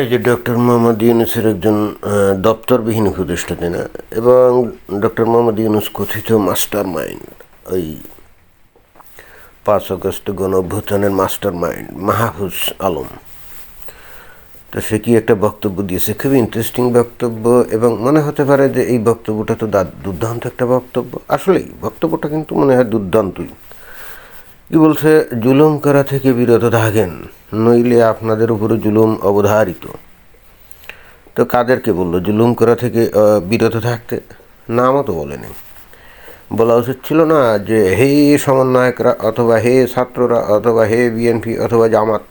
এই যে ডক্টর মোহাম্মদ ইউনুসের একজন দপ্তরবিহীন উপদেষ্টা না এবং ডক্টর মোহাম্মদ ইউনুস কথিত মাস্টার মাইন্ড ওই পাঁচ অগস্ট গণ অভ্যুত্থানের মাস্টার মাইন্ড মাহফুজ আলম। তো সে কি একটা বক্তব্য দিয়েছে? খুবই ইন্টারেস্টিং বক্তব্য এবং মনে হতে পারে যে এই বক্তব্যটা তো দুর্দান্ত একটা বক্তব্য। আসলেই বক্তব্যটা কিন্তু মনে হয় দুর্দান্তই। কি বলছে? জুলুম করা থেকে বিরত থাকেন? নইলে আপনাদের উপরে জুলুম অবধারিত। তো কাদেরকে বলল, জুলুম করা থেকে বিরত থাকতে? নামও তো বলেনি। বলা উচিত ছিল না যে, হে সমন্বয়করা অথবা হে ছাত্ররা অথবা হে বিএনপি অথবা জামাত,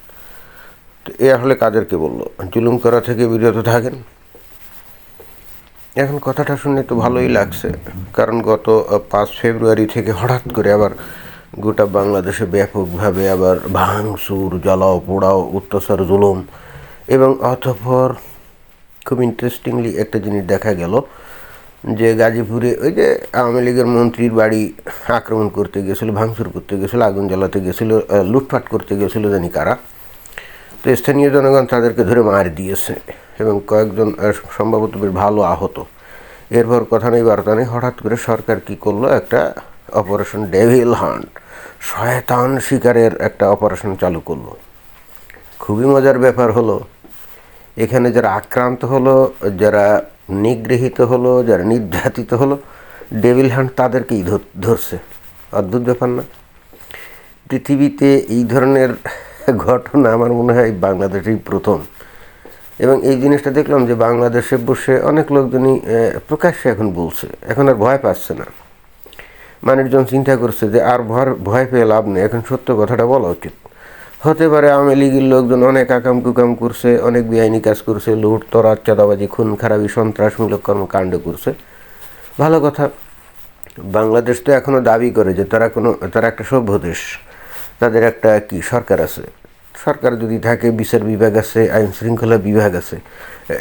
তো এ আসলে কাদেরকে বলল? জুলুম করা থেকে বিরত থাকেন? এখন কথাটা শুনে তো ভালোই লাগছে, কারণ গত পাঁচ ফেব্রুয়ারি থেকে হঠাৎ করে আবার গোটা বাংলাদেশে ব্যাপকভাবে আবার ভাঙচুর, জ্বালাও পোড়াও, অত্যাচার, জুলুম এবং অতঃপর খুব ইন্টারেস্টিংলি একটা জিনিস দেখা গেল যে গাজীপুরে ওই যে আওয়ামী লীগের মন্ত্রীর বাড়ি আক্রমণ করতে গেছিল, ভাঙচুর করতে গেছিল, আগুন জ্বালাতে গেছিল লুটপাট করতে গেছিল জানি কারা। তো স্থানীয় জনগণ তাদেরকে ধরে মার দিয়েছে এবং কয়েকজন সম্ভবত বেশ ভালো আহত। এরপর কথা নেই বার্তা নেই, হঠাৎ করে সরকার কি করল? একটা অপারেশন ডেভিল হান্ট। শয়তান শিকারের একটা অপারেশন চালু করল। খুবই মজার ব্যাপার হলো, এখানে যারা আক্রান্ত হলো, যারা নিগৃহীত হলো, যারা নির্যাতিত হলো, ডেভিল হান্ট তাদেরকেই ধর- ধরছে। অদ্ভুত ব্যাপার না। পৃথিবীতে এই ধরনের ঘটনা আমার মনে হয় বাংলাদেশেই প্রথম। এবং এই জিনিসটা দেখলাম যে বাংলাদেশে বসে অনেক লোকজনই প্রকাশ্যে এখন বলছে। এখন আর ভয় পাচ্ছে না। মানুষজন চিন্তা করছে যে আর ভয় ভয় পেয়ে লাভ নেই। এখন সত্য কথাটা বলা উচিত। হতে পারে আওয়ামী লীগের লোকজন অনেক আকাম কুকাম করছে, অনেক বেআইনি কাজ করছে, লুট তরাত চাঁদাবাজি, খুন, খারাপি, সন্ত্রাসমূলক কর্মকাণ্ড করছে। ভালো কথা, বাংলাদেশ তো এখনও দাবি করে যে তারা কোনো, তারা একটা সভ্য দেশ। তাদের একটা কি, সরকার আছে। সরকার যদি থাকে, বিচার বিভাগ আছে, আইন শৃঙ্খলা বিভাগ আছে,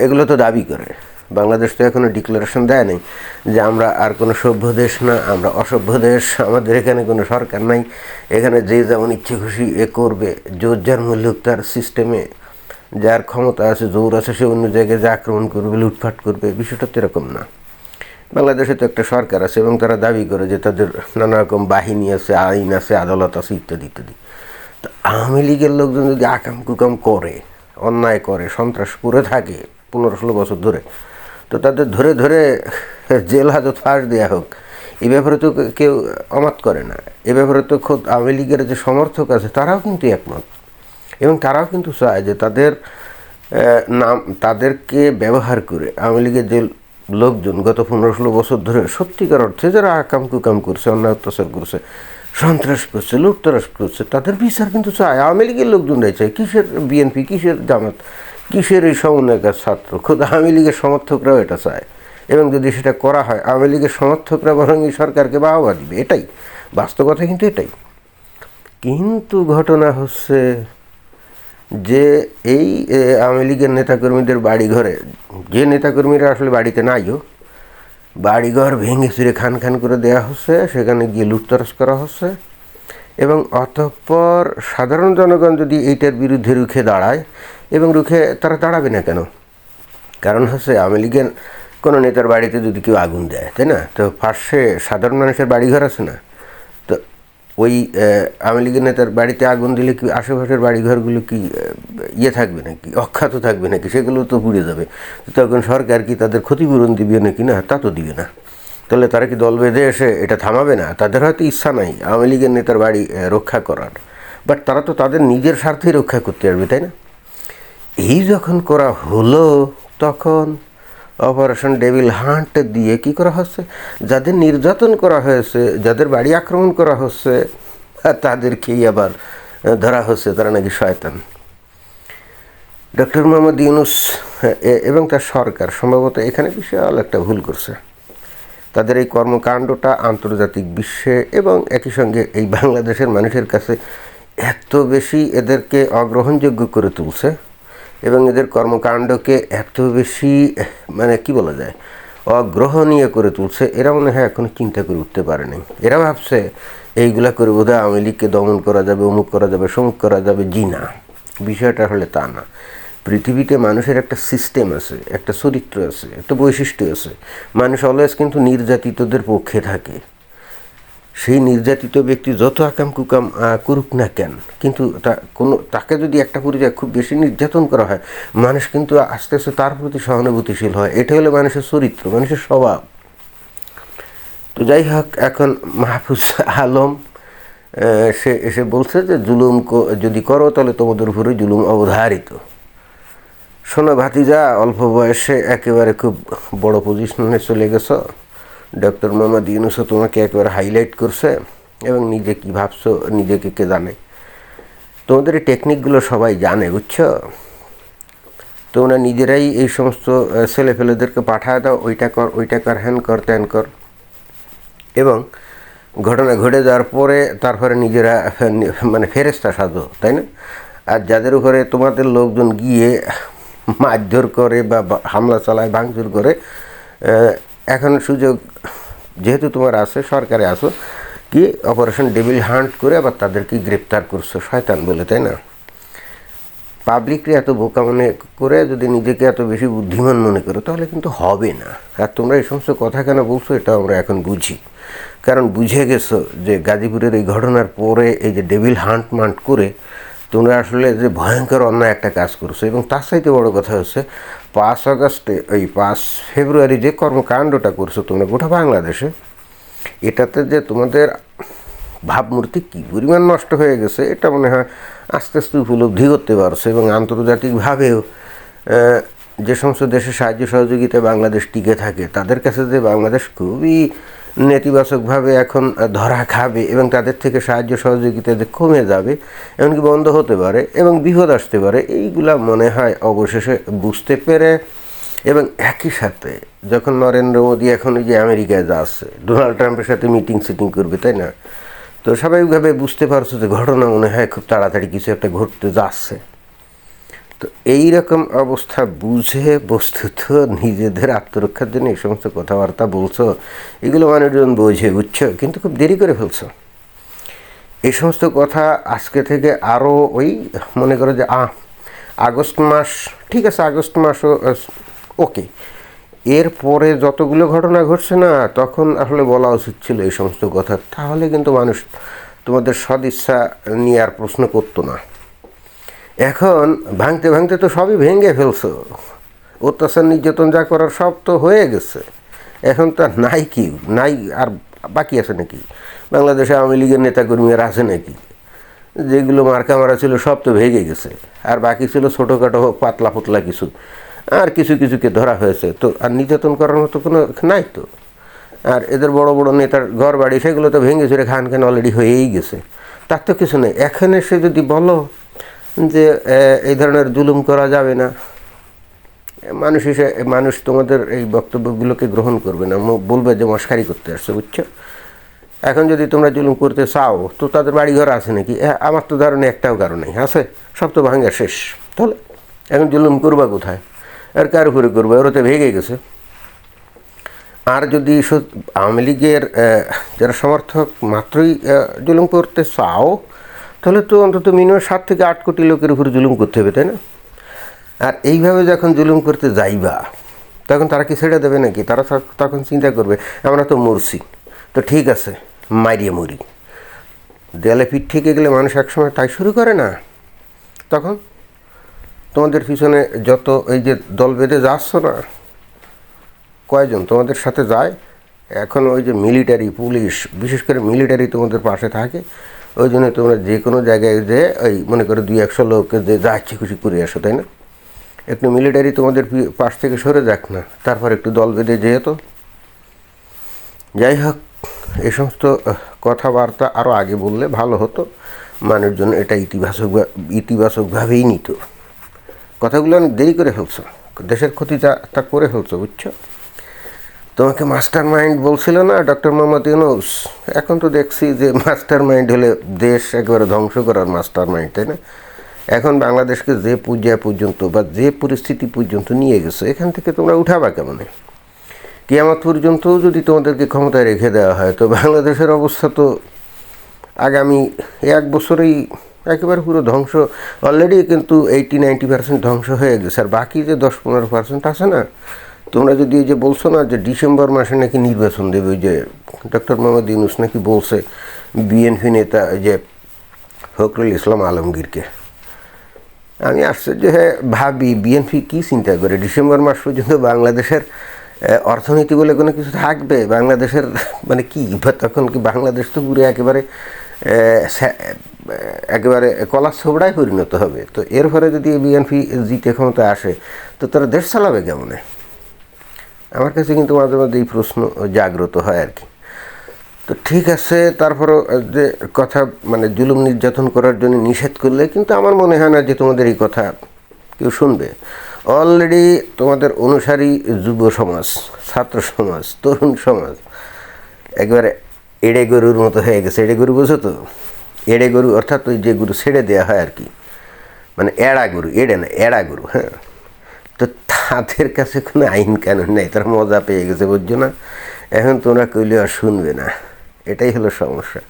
এগুলো তো দাবি করে। বাংলাদেশ তো এখনও ডিক্লারেশন দেয় নাই যে আমরা আর কোনো সভ্য দেশ না, আমরা অসভ্য দেশ, আমাদের এখানে কোনো সরকার নাই। এখানে যে যেমন ইচ্ছে খুশি এ করবে, জোর যার মূল্য তার সিস্টেমে যার ক্ষমতা আছে, জোর আছে, সে অন্য জায়গায় যে আক্রমণ করবে, লুটপাট করবে, বিষয়টা তো এরকম না। বাংলাদেশে তো একটা সরকার আছে এবং তারা দাবি করে যে তাদের নানা রকম বাহিনী আছে, আইন আছে, আদালত আছে, ইত্যাদি ইত্যাদি। তো আওয়ামী লীগের লোকজন যদি আকাম কুকাম করে, অন্যায় করে, সন্ত্রাস করে থাকে পনেরো ষোলো বছর ধরে তো তাদের ধরে ধরে জেল হাজত ফাঁস দেওয়া হোক এই ব্যাপারে তো কেউ অমাত করে না। এ ব্যাপারে তো খোদ আওয়ামী লীগের যে সমর্থক আছে, তারাও কিন্তু একমত। এবং তারাও কিন্তু চায় যে তাদের নাম, তাদেরকে ব্যবহার করে আওয়ামী লীগের যে লোকজন গত পনেরো ষোলো বছর ধরে সত্যিকার অর্থে যারা আকাম কুকাম করছে, অন্যায় অত্যাচার করছে, সন্ত্রাস করছে, লুটতরাস করছে, তাদের বিচার কিন্তু চায়। আওয়ামী লীগের লোকজনরাই চায়, কিসের বিএনপি, কিসের জামাত? কিসের এই সমন্বয়কার ছাত্র? খোদ আওয়ামী লীগের সমর্থকরাও এটা চায়। এবং যদি সেটা করা হয়, আওয়ামী লীগের সমর্থকরা বরং এই সরকারকে বাহবা দিবে। এটাই। বাস্তবতা কিন্তু এটাই। কিন্তু ঘটনা হচ্ছে যে এই আওয়ামী লীগের নেতাকর্মীদের বাড়ি ঘরে যে নেতাকর্মীরা আসলে বাড়িতে নাইও বাড়িঘর ভেঙে চুরে খান খান করে দেওয়া হচ্ছে, সেখানে গিয়ে লুটতরাজ করা হচ্ছে। এবং অতঃপর সাধারণ জনগণ যদি এইটার বিরুদ্ধে রুখে দাঁড়ায় এবং রুখে তারা দাঁড়াবে না কেন? কারণ হচ্ছে আওয়ামী লীগের কোনো নেতার বাড়িতে যদি কেউ আগুন দেয়, তাই না? তো পাশে সাধারণ মানুষের বাড়িঘর আছে না? তো ওই আওয়ামী লীগের নেতার বাড়িতে আগুন দিলে কি আশেপাশের বাড়িঘরগুলো কি ইয়ে থাকবে নাকি? অখ্যাত থাকবে নাকি? সেগুলো তো পুড়ে যাবে। তখন সরকার কি তাদের ক্ষতিপূরণ দিবে নাকি না? তা তো দিবে না। তাহলে তারা কি দল বেঁধে এসে এটা থামাবে না? তাদের হয়তো ইচ্ছা নাই আওয়ামী লীগের নেতার বাড়ি রক্ষা করার। বাট তারা তো তাদের নিজের স্বার্থেই রক্ষা করতে পারবে তাই না? এই যখন করা হলো, তখন অপারেশন ডেভিল হান্ট দিয়ে কি করা হচ্ছে? যাদের নির্যাতন করা হয়েছে, যাদের বাড়ি আক্রমণ করা হচ্ছে তাদেরকেই আবার ধরা হচ্ছে, তারা নাকি শয়তান। ডক্টর মোহাম্মদ ইউনুস এ- এবং তার সরকার সম্ভবত এখানে বিশাল একটা ভুল করছে। তাদের এই কর্মকাণ্ডটা আন্তর্জাতিক বিশ্বে এবং একই সঙ্গে এই বাংলাদেশের মানুষের কাছে এত বেশি এদেরকে অগ্রহণযোগ্য করে তুলছে। এবং এদের কর্মকাণ্ডকে এত বেশি মানে কি বলা যায়, অগ্রহণীয় করে তুলছে, এরা মনে হয় এখনও চিন্তা করে উঠতে পারেনি এরা ভাবছে, এইগুলা করে বোধহয় আওয়ামী লীগকে দমন করা যাবে, অমুক করা যাবে, সমুক করা যাবে, জি না। বিষয়টা হলে তা না। পৃথিবীতে মানুষের একটা সিস্টেম আছে, একটা চরিত্র আছে, একটা বৈশিষ্ট্য আছে। মানুষ অলওয়েজ কিন্তু নির্যাতিতদের পক্ষে থাকে। সেই নির্যাতিত ব্যক্তি যত আকাম কুকাম করুক না কেন, কিন্তু তা কোনো, তাকে যদি একটা পরিচয় খুব বেশি নির্যাতন করা হয়, মানুষ কিন্তু আস্তে আস্তে তার প্রতি সহানুভূতিশীল হয়। এটা হলো মানুষের চরিত্র, মানুষের স্বভাব। তো যাই হোক, এখন মাহফুজ আলম সে এসে বলছে যে, জুলুম যদি করো, তাহলে তোমাদের উপরে জুলুম অবধারিত। শোনো ভাতিজা, অল্প বয়সে একেবারে খুব বড় পজিশনে চলে গেছো। ডক্টর মোহাম্মদ ইউনুসও তোমাকে একেবারে হাইলাইট করছে এবং নিজে কি ভাবছ, নিজেকে কে জানে। তোমাদের এই টেকনিকগুলো সবাই জানে, বুঝছ? তোমরা নিজেরাই এই সমস্ত ছেলেফেলেদেরকে পাঠায় দাও, ওইটা কর ওইটা কর, হ্যান কর, ত্যান কর। এবং ঘটনা ঘটে যাওয়ার পরে তারপরে নিজেরা মানে ফেরেস্তা সাজো, তাই না? আর যাদের উপরে তোমাদের লোকজন গিয়ে মারধর করে বা হামলা চালায়, ভাঙচুর করে এখন সুযোগ, যেহেতু তোমার আছে, সরকারে আসো কি অপারেশন ডেভিল হান্ট করে আবার তাদেরকে গ্রেপ্তার করছ? শয়তান বলে, তাই না? পাবলিকরে এত বোকা মনে করে যদি নিজেকে এত বেশি বুদ্ধিমান মনে করো, তাহলে কিন্তু হবে না। আর তোমরা এই সমস্ত কথা কেন বলছো এটা আমরা এখন বুঝি। কারণ বুঝে গেছো যে গাজীপুরের এই ঘটনার পরে এই যে ডেভিল হান্ট মান্ট করে তোমরা আসলে যে ভয়ঙ্কর অন্যায় একটা কাজ করছ। এবং তার সাথে বড় কথা হচ্ছে পাঁচ আগস্টে, এই পাঁচ ফেব্রুয়ারি যে কর্মকাণ্ডটা করছ তোমরা গোটা বাংলাদেশে, এটাতে যে তোমাদের ভাবমূর্তি কী পরিমাণ নষ্ট হয়ে গেছে, এটা মনে হয় আস্তে আস্তে উপলব্ধি করতে পারছে এবং আন্তর্জাতিকভাবেও যে সমস্ত দেশের সাহায্য সহযোগিতা বাংলাদেশ টিকে থাকে, তাদের কাছে যে বাংলাদেশ খুবই নেতিবাচকভাবে এখন ধরা খাবে এবং তাদের থেকে সাহায্য সহযোগিতা কমে যাবে, এমনকি বন্ধ হতে পারে এবং বিপদ আসতে পারে, এইগুলা মনে হয় অবশেষে বুঝতে পেরে এবং একই সাথে যখন নরেন্দ্র মোদী এখন ওই যে আমেরিকায় যাচ্ছে, ডোনাল্ড ট্রাম্পের সাথে মিটিং সিটিং করবে, তাই না? তো স্বাভাবিকভাবে বুঝতে পারছ যে ঘটনা মনে হয় খুব তাড়াতাড়ি কিছু একটা ঘটতে যাচ্ছে। তো এই রকম অবস্থা বুঝে, বস্তুত, নিজেদের আত্মরক্ষার জন্য এই সমস্ত কথাবার্তা বলছো, এগুলো মানুষজন বোঝে, বুঝছ? কিন্তু খুব দেরি করে ফেলছো। এই সমস্ত কথা আজকে থেকে আরও ওই মনে করো যে, আহ, আগস্ট মাস, ঠিক আছে, আগস্ট মাসও ওকে। এরপরে যতগুলো ঘটনা ঘটছে না, তখন আসলে বলা উচিত ছিল এই সমস্ত কথা। তাহলে কিন্তু মানুষ তোমাদের সদিচ্ছা নিয়ে আর প্রশ্ন করতো না। এখন ভাঙতে ভাঙতে তো সবই ভেঙে ফেলছো। অত্যাচার, নির্যাতন যা করার সব তো হয়ে গেছে। এখন তো নাই কি, নাই আর বাকি আছে নাকি? বাংলাদেশে আওয়ামী লীগের নেতাকর্মীরা আছে নাকি? যেগুলো মার্কা মারা ছিল সব তো ভেঙে গেছে। আর বাকি ছিল ছোটোখাটো পাতলা পাতলা কিছু। আর কিছু কিছুকে ধরা হয়েছে। তো আর নির্যাতন করার মতো কোনো নাই তো? আর এদের বড় বড় নেতার ঘর বাড়ি সেগুলো তো ভেঙে চুরে খান খান অলরেডি হয়েই গেছে। তার তো কিছু নেই। এখন এসে যদি বলো যে এই ধরনের জুলুম করা যাবে না। মানুষ এসে মানুষ তোমাদের এই বক্তব্যগুলোকে গ্রহণ করবে না। বলবে যে মস্কারি করতে আসছে, বুঝছ? এখন যদি তোমরা জুলুম করতে চাও, তো তাদের বাড়ি ঘর আছে নাকি? আমার তো ধারণে একটাও কারণ নেই। আছে? সব তো ভাঙ্গা শেষ। তাহলে, এখন জুলুম করবা কোথায়? আর কার উপরে করব? ওরা তো ভেঙে গেছে। আর যদি আওয়ামী লীগের যারা সমর্থক মাত্রই জুলুম করতে চাও তাহলে তো অন্তত মিনিমাম সাত থেকে আট কোটি লোকের উপরে জুলুম করতে হবে, তাই না? আর এইভাবে যখন জুলুম করতে যাইবা, তখন তারা কি ছেড়ে দেবে নাকি? তারা তখন চিন্তা করবে, আমরা তো মরছি। তো ঠিক আছে, মারিয়ে মরি। দেয়ালে পিঠ থেকে গেলে মানুষ একসময় তাই শুরু করে না। তখন তোমাদের পিছনে যত এই যে দল বেঁধে যাচ্ছ না, কয়জন তোমাদের সাথে যায়? এখন ওই যে মিলিটারি, পুলিশ, বিশেষ করে মিলিটারি তোমাদের পাশে থাকে। ওই জন্য তোমরা যে কোনো জায়গায় যে ওই মনে করো দুই একশো লোক যে যা ইচ্ছে খুশি করে আসো, তাই না? একটু মিলিটারি তোমাদের পাশ থেকে সরে যাক না, তারপর একটু দল বেঁধে যেহেতু যাই হোক, এ সমস্ত কথাবার্তা আরও আগে বললে ভালো হতো, মানুষজন এটা ইতিবাচক ইতিবাচকভাবেই নিত। কথাগুলো অনেক দেরি করে ফেলছো, দেশের ক্ষতিটা তা করে ফেলছো, বুঝছ? তোমাকে মাস্টার মাইন্ড বলছিল না, ডক্টর মোহাম্মদ ইউনুস? এখন তো দেখছি যে মাস্টার মাইন্ড হলে দেশ একেবারে ধ্বংস করার মাস্টার মাইন্ড তাই না? এখন বাংলাদেশকে যে পর্যায় পর্যন্ত বা যে পরিস্থিতি পর্যন্ত নিয়ে গেছে, এখান থেকে তোমরা উঠাবা কেমনে? কিয়ামত পর্যন্তও যদি তোমাদেরকে ক্ষমতায় রেখে দেওয়া হয়, তো বাংলাদেশের অবস্থা তো আগামী এক বছরেই একেবারে পুরো ধ্বংস। অলরেডি কিন্তু এইটি নাইনটি পার্সেন্ট ধ্বংস হয়ে গেছে, আর বাকি যে দশ, পনেরো পার্সেন্ট আছে না তোমরা যদি যে বলছো না যে ডিসেম্বর মাসে নাকি নির্বাচন দেবে, ওই যে ডক্টর মোহাম্মদ ইউনুস নাকি বলছে বিএনপি নেতা যে ফখরুল ইসলাম আলমগীরকে। আমি আশ্চর্য হয়ে ভাবি, বিএনপি কী চিন্তা করে? ডিসেম্বর মাস পর্যন্ত বাংলাদেশের অর্থনীতি বলে কোনো কিছু থাকবে? বাংলাদেশের মানে কি তখন কি বাংলাদেশ তো পুরো একেবারে একেবারে কলার ছোবড়ায় পরিণত হবে? তো এর ফলে যদি বিএনপি জিতে ক্ষমতা আসে, তো তারা দেশ চালাবে কেমনে? আমার কাছে কিন্তু মাঝে মাঝে এই প্রশ্ন জাগ্রত হয় আর কি। তো ঠিক আছে, তারপরও যে কথা মানে জুলুম নির্যাতন করার জন্য নিষেধ করলে কিন্তু আমার মনে হয় না যে তোমাদের এই কথা কেউ শুনবে। অলরেডি তোমাদের অনুসারী যুব সমাজ, ছাত্র সমাজ, তরুণ সমাজ, একবারে এড়ে গরুর মতো হয়ে গেছে। এড়ে গরু বোঝো তো? এড়ে গরু, অর্থাৎ ওই যে গরু ছেড়ে দেওয়া হয় আর কি। মানে এড়া গরু, এড়ে না, এড়া গরু হ্যাঁ। তো তাদের কাছে কোনো আইন কানুন নেই, তারা মজা পেয়ে গেছে, বুঝছ না? এখন তোমরা কইলে আর শুনবে না। এটাই হলো সমস্যা।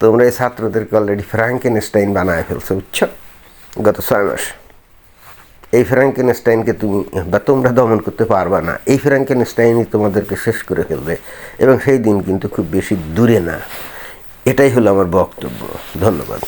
তোমরা এই ছাত্রদেরকে অলরেডি ফ্রাঙ্কেনস্টাইন বানায় ফেলছো, বুঝছ? গত ছয় মাস। এই ফ্র্যাঙ্কেনস্টাইনকে তুমি, বা তোমরা দমন করতে পারবা না। এই ফ্র্যাঙ্কেনস্টাইনই তোমাদেরকে শেষ করে ফেলবে, এবং সেই দিন কিন্তু খুব বেশি দূরে না। এটাই হলো আমার বক্তব্য। ধন্যবাদ।